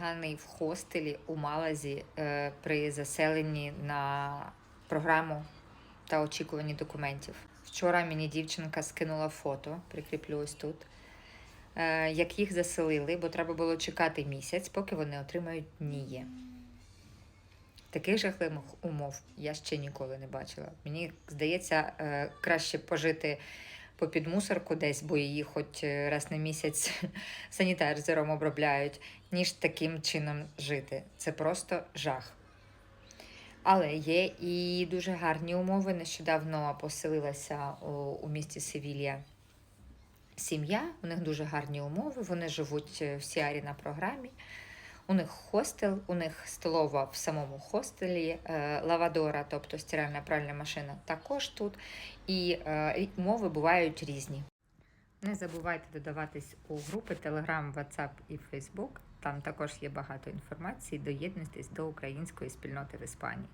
поганий в хостелі у Малазі е, при заселенні на програму та очікуванні документів. Вчора мені дівчинка скинула фото, прикріплю ось тут, е, як їх заселили, бо треба було чекати місяць, поки вони отримають НІЄ. Таких жахливих умов я ще ніколи не бачила. Мені здається, е, краще пожити попід мусорку десь, бо її хоч е, раз на місяць санітайзером обробляють, ніж таким чином жити. Це просто жах. Але є і дуже гарні умови. Нещодавно поселилася у, у місті Севілія сім'я. У них дуже гарні умови. Вони живуть е, в Сіарі на програмі. У них хостел, у них столова в самому хостелі, е, лавадора, тобто стиральна пральна машина, також тут. І е, умови бувають різні. Не забувайте додаватись у групи Telegram, WhatsApp і Facebook. Там також є багато інформації. Доєднуйтесь до української спільноти в Іспанії.